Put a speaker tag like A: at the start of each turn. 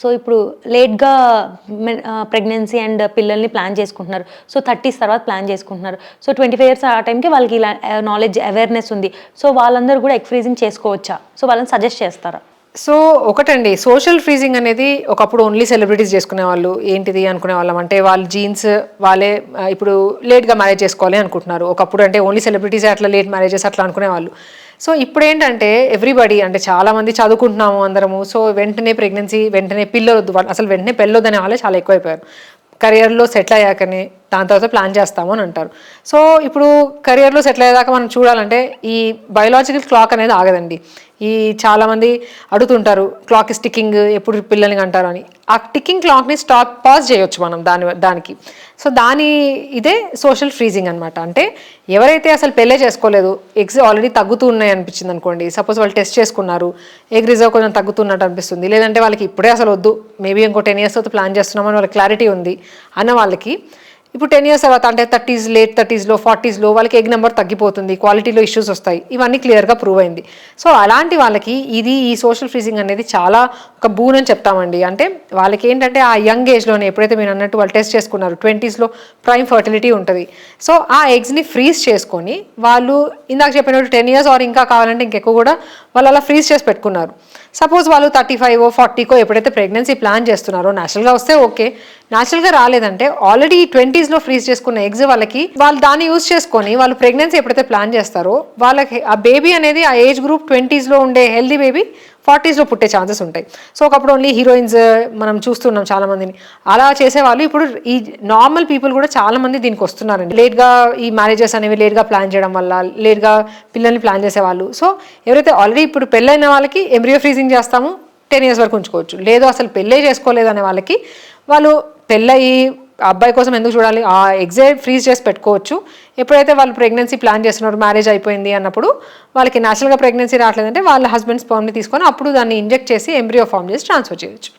A: So ఇప్పుడు లేట్గా pregnancy and పిల్లల్ని ప్లాన్ చేసుకుంటున్నారు. సో థర్టీస్ తర్వాత ప్లాన్ చేసుకుంటున్నారు. సో ట్వంటీ ఫైవ్ ఇయర్స్ ఆ టైంకి వాళ్ళకి ఇలా నాలెడ్జ్ అవేర్నెస్ ఉంది. సో వాళ్ళందరూ కూడా ఎగ్ ఫ్రీజింగ్ చేసుకోవచ్చా? సో వాళ్ళని సజెస్ట్ చేస్తారా?
B: సో ఒకటండి సోషల్ ఫ్రీజింగ్ అనేది ఒకప్పుడు ఓన్లీ సెలబ్రిటీస్ చేసుకునే వాళ్ళు ఏంటిది అనుకునే వాళ్ళం. అంటే వాళ్ళ జీన్స్ వాళ్ళే ఇప్పుడు లేట్గా మ్యారేజ్ చేసుకోవాలి అనుకుంటున్నారు. ఒకప్పుడు అంటే ఓన్లీ సెలబ్రిటీస్ అట్లా లేట్ మ్యారేజెస్ అట్లా అనుకునే వాళ్ళు. సో ఇప్పుడు ఏంటంటే ఎవ్రీబడి అంటే చాలామంది చదువుకుంటున్నాము అందరము. సో వెంటనే ప్రెగ్నెన్సీ వెంటనే పిల్లలు వాళ్ళు అసలు వెంటనే పెళ్ళొద్దనే వాళ్ళే చాలా ఎక్కువైపోయారు. కెరియర్లో సెటిల్ అయ్యాకనే దాని తర్వాత ప్లాన్ చేస్తాము అని అంటారు. సో ఇప్పుడు కెరియర్లో సెటిల్ అయ్యేదాకా మనం చూడాలంటే ఈ బయోలాజికల్ క్లాక్ అనేది ఆగదండి. ఈ చాలామంది అడుగుతుంటారు క్లాక్ ఇస్ ఎప్పుడు పిల్లల్ని అంటారు అని. ఆ టిక్కింగ్ క్లాక్ని స్టాప్ పాజ్ చేయొచ్చు మనం దాని దానికి. సో దాని ఇదే సోషల్ ఫ్రీజింగ్ అనమాట అంటే ఎవరైతే అసలు పెళ్ళే చేసుకోలేదు ఎగ్స్ ఆల్రెడీ తగ్గుతూ ఉన్నాయి అనిపించింది అనుకోండి. సపోజ్ వాళ్ళు టెస్ట్ చేసుకున్నారు ఎగ్ రిజర్వ్ కొంచెం తగ్గుతున్నట్టు అనిపిస్తుంది. లేదంటే వాళ్ళకి ఇప్పుడే అసలు వద్దు. మేబీ ఇంకో టెన్ ఇయర్స్ తర్వాత ప్లాన్ చేస్తున్నామని వాళ్ళకి క్లారిటీ ఉంది అన్న వాళ్ళకి ఇప్పుడు టెన్ ఇయర్స్ తర్వాత అంటే థర్టీస్ లేట్ థర్టీస్లో ఫార్టీస్లో వాళ్ళకి ఎగ్ నెంబర్ తగ్గిపోతుంది క్వాలిటీలో ఇష్యూస్ వస్తాయి. ఇవన్నీ క్లియర్గా ప్రూవ్ అయింది. సో అలాంటి వాళ్ళకి ఇది ఈ సోషల్ ఫ్రీజింగ్ అనేది చాలా ఒక బూన్ అని చెప్తామండి. అంటే వాళ్ళకి ఏంటంటే ఆ యంగ్ ఏజ్లోనే ఎప్పుడైతే మీరు అన్నట్టు వాళ్ళు టెస్ట్ చేసుకున్నారు ట్వంటీస్లో ప్రైమ్ ఫర్టిలిటీ ఉంటుంది. సో ఆ ఎగ్స్ని ఫ్రీజ్ చేసుకొని వాళ్ళు ఇందాక చెప్పినట్టు టెన్ ఇయర్స్ ఆర్ ఇంకా కావాలంటే ఇంకెక్కువ కూడా వాళ్ళు అలా ఫ్రీజ్ చేసి పెట్టుకున్నారు. సపోజ్ వాళ్ళు థర్టీ ఫైవ్ ఫార్టీకో ఎప్పుడైతే ప్రెగ్నెన్సీ ప్లాన్ చేస్తున్నారో న్యాచురల్గా వస్తే ఓకే న్యాచురల్గా రాలేదంటే ఆల్రెడీ ట్వంటీ ఫ్రీజ్ చేసుకున్న ఎగ్స్ వాళ్ళకి వాళ్ళు దాన్ని యూజ్ చేసుకొని వాళ్ళు ప్రెగ్నెన్సీ ఎప్పుడైతే ప్లాన్ చేస్తారో వాళ్ళకి ఆ బేబీ అనేది ఆ ఏజ్ గ్రూప్ ట్వంటీస్లో ఉండే హెల్దీ బేబీ ఫార్టీస్లో పుట్టే ఛాన్సెస్ ఉంటాయి. సో ఒకప్పుడు ఓన్లీ హీరోయిన్స్ uh, మనం చూస్తున్నాం చాలా మందిని. అలా చేసేవాళ్ళు ఇప్పుడు ఈ నార్మల్ పీపుల్ కూడా చాలా మంది దీనికి వస్తున్నారండి. లేట్గా ఈ మ్యారేజెస్ అనేవి లేట్గా ప్లాన్ చేయడం వల్ల లేట్గా పిల్లల్ని ప్లాన్ చేసేవాళ్ళు. సో ఎవరైతే ఆల్రెడీ ఇప్పుడు పెళ్ళైన వాళ్ళకి ఎంబ్రియో ఫ్రీజింగ్ చేస్తాము టెన్ ఇయర్స్ వరకు ఉంచుకోవచ్చు. లేదు అసలు పెళ్ళే చేసుకోలేదు అనే వాళ్ళకి వాళ్ళు పెళ్ళయి అబ్బాయి కోసం ఎందుకు చూడాలి? ఆ ఎగ్జాక్ట్ ఫ్రీజ్ చేసి పెట్టుకోవచ్చు. ఎప్పుడైతే వాళ్ళు ప్రెగ్నెన్సీ ప్లాన్ చేస్తున్నారు మ్యారేజ్ అయిపోయింది అన్నప్పుడు వాళ్ళకి న్యాచురల్గా ప్రెగ్నెన్సీ రావట్లేదంటే వాళ్ళ హస్బెండ్ స్పర్మ్ని తీసుకొని అప్పుడు దాన్ని ఇంజెక్ట్ చేసి ఎంబ్రియో ఫామ్ చేసి ట్రాన్స్ఫర్ చేయొచ్చు.